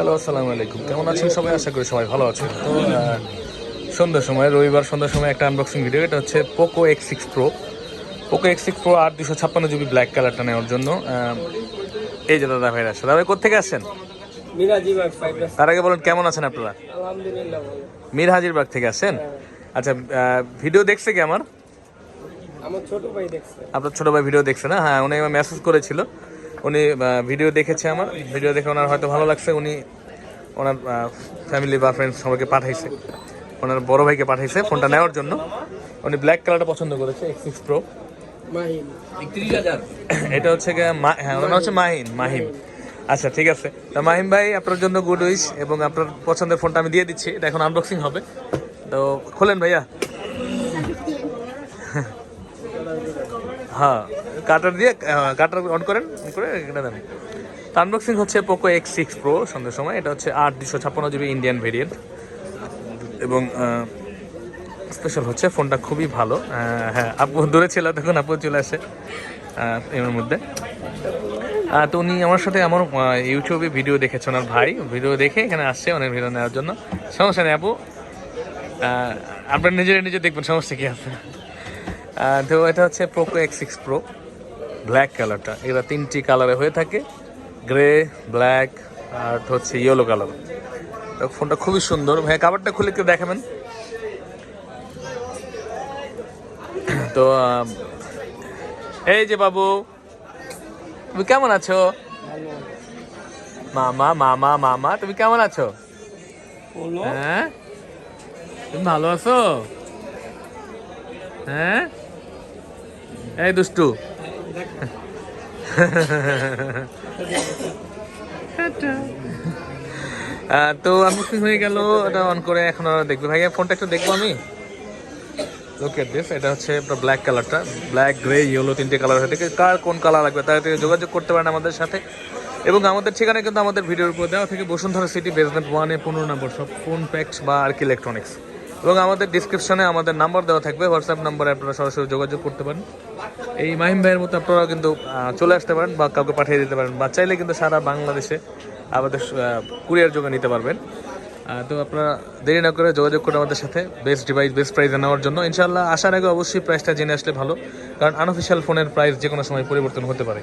Hello আসসালামু আলাইকুম। কেমন আছেন সবাই? আশা করি সবাই ভালো আছেন। তো সন্ধ্যার সময় রবিবার সন্ধ্যার সময় একটা আনবক্সিং ভিডিও এটা হচ্ছে Poco X six Pro Poco X six Pro আর দুশো ছাপ্পান্ন জিবি ব্ল্যাক কালারটা নেওয়ার জন্য এই যে দাদা ভাইরা আসছে। দাদা কোথেকে আসছেন? তার আগে বলেন কেমন আছেন আপনারা? মীর হাজিরবাগ থেকে আসেন আচ্ছা ভিডিও দেখছে কি আমার? আমার ছোট ভাই দেখছে। আপনার ছোট ভাই ভিডিও দেখছে না? হ্যাঁ উনি মেসেজ করেছিল। উনি ভিডিও দেখেছে আমার। ভিডিও দেখে ওনার হয়তো ভালো লাগছে। উনি ওনার ফ্যামিলি বা ফ্রেন্ডস সবাইকে পাঠাইছে। ওনার বড় ভাইকে পাঠাইছে ফোনটা নেওয়ার জন্য। উনি ব্ল্যাক কালারটা পছন্দ করেছে এক্স সিক্স প্রো এটা হচ্ছে গিয়ে মা- হ্যাঁ ওনার হচ্ছে মাহিন মাহিম। আচ্ছা ঠিক আছে। তা মাহিম ভাই আপনার জন্য গুড উইশ এবং আপনার পছন্দের ফোনটা আমি দিয়ে দিচ্ছি। এটা এখন আনবক্সিং হবে। তো খোলেন ভাইয়া। হ্যাঁ। কাটার দিয়ে কাটার অন করেন করে এটা দেন। আনবক্সিং হচ্ছে পোকো এক্স সিক্স প্রো সন্ধ্যের সময়। এটা হচ্ছে আট দুশো ছাপ্পান্ন জিবি ইন্ডিয়ান ভেরিয়েন্ট এবং স্পেশাল হচ্ছে ফোনটা খুবই ভালো। হ্যাঁ আপু দূরে ছিল, তখন আপু চলে আসে এর মধ্যে। তো উনি আমার সাথে আমার ইউটিউবে ভিডিও দেখেছে ওনার ভাই। ভিডিও দেখে এখানে আসছে অনেক ভিডিও নেওয়ার জন্য। সমস্যা নেই, আপু। আপনার নিজের নিজে দেখবেন, সমস্যা কী আছে। তো এটা হচ্ছে Poco X six Pro black কালারটা এরা তিনটি কালারে হয়ে থাকে। গ্রে ব্ল্যাক আর হচ্ছে ইয়েলো কালার তো ফোনটা খুবই সুন্দর। ভাই কাভারটা খুলে একটু দেখাবেন। তো এই যে বাবু তুমি কেমন আছো? মামা মামা মামা তুমি কেমন আছো? হ্যাঁ? তুমি ভালো আছো? হ্যাঁ? এই দুষ্টু। তো আনবক্সিং হয়ে গেল? এটা অন করে এখন আর দেখবে। ভাইয়া ফোনটা একটু দেখব আমি? এট দিস এটা হচ্ছে ব্ল্যাক কালারটা ব্ল্যাক গ্রে ইয়েলো তিনটে কালার হয়ে কার কোন কালার লাগবে তার যোগাযোগ করতে পারেন আমাদের সাথে। এবং আমাদের ঠিকানা কিন্তু আমাদের ভিডিওর উপর দেওয়া থেকে। বসুন্ধরা সিটি বেসমেন্ট ওয়ানে পনেরো নম্বর সব ফোন প্যাক্স বা আর কি ইলেকট্রনিক্স এবং আমাদের ডিসক্রিপশনে আমাদের নাম্বার দেওয়া থাকবে হোয়াটসঅ্যাপ নাম্বারে আপনারা সরাসরি যোগাযোগ করতে পারেন। এই মাহিম ভাইয়ের মতো আপনারা কিন্তু চলে আসতে পারেন বা কাউকে পাঠিয়ে দিতে পারেন, বা চাইলে কিন্তু সারা বাংলাদেশে আমাদের কুরিয়ার যোগে নিতে পারবেন। তো আপনারা দেরি না করে যোগাযোগ করে আমাদের সাথে বেস্ট ডিভাইস বেস্ট প্রাইসে নেওয়ার জন্য। ইনশাল্লাহ আসার আগে অবশ্যই প্রাইসটা জেনে আসলে ভালো, কারণ আনঅফিসিয়াল ফোনের প্রাইস যে কোনো সময় পরিবর্তন হতে পারে।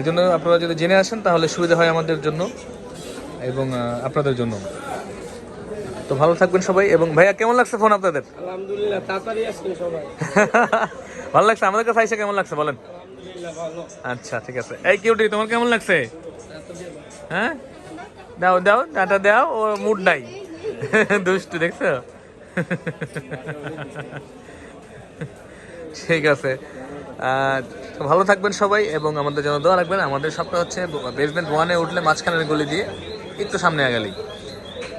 এই জন্য আপনারা যদি জেনে আসেন, তাহলে সুবিধা হয় আমাদের জন্য এবং আপনাদের জন্য। তো ভালো থাকবেন সবাই এবং ভাইয়া কেমন লাগছে ফোন আপনাদের? আলহামদুলিল্লাহ তাড়াতাড়ি আসছেন সবাই। ভালো লাগছে? আমাদের কাছে আইসা কেমন লাগছে বলেন? আচ্ছা ঠিক আছে। এই কিউটি তোমার কেমন লাগছে? হ্যাঁ? দাও দাও ডাটা দাও ও মুড নাই। দুষ্টু দেখছ? ঠিক আছে। তো ভালো থাকবেন সবাই এবং আমাদের জন্য দোয়া রাখবেন। আমাদের সবটা হচ্ছে বেসমেন্ট ওয়ানে উঠলে মাঝখানের গলি দিয়ে একটু সামনে আগালি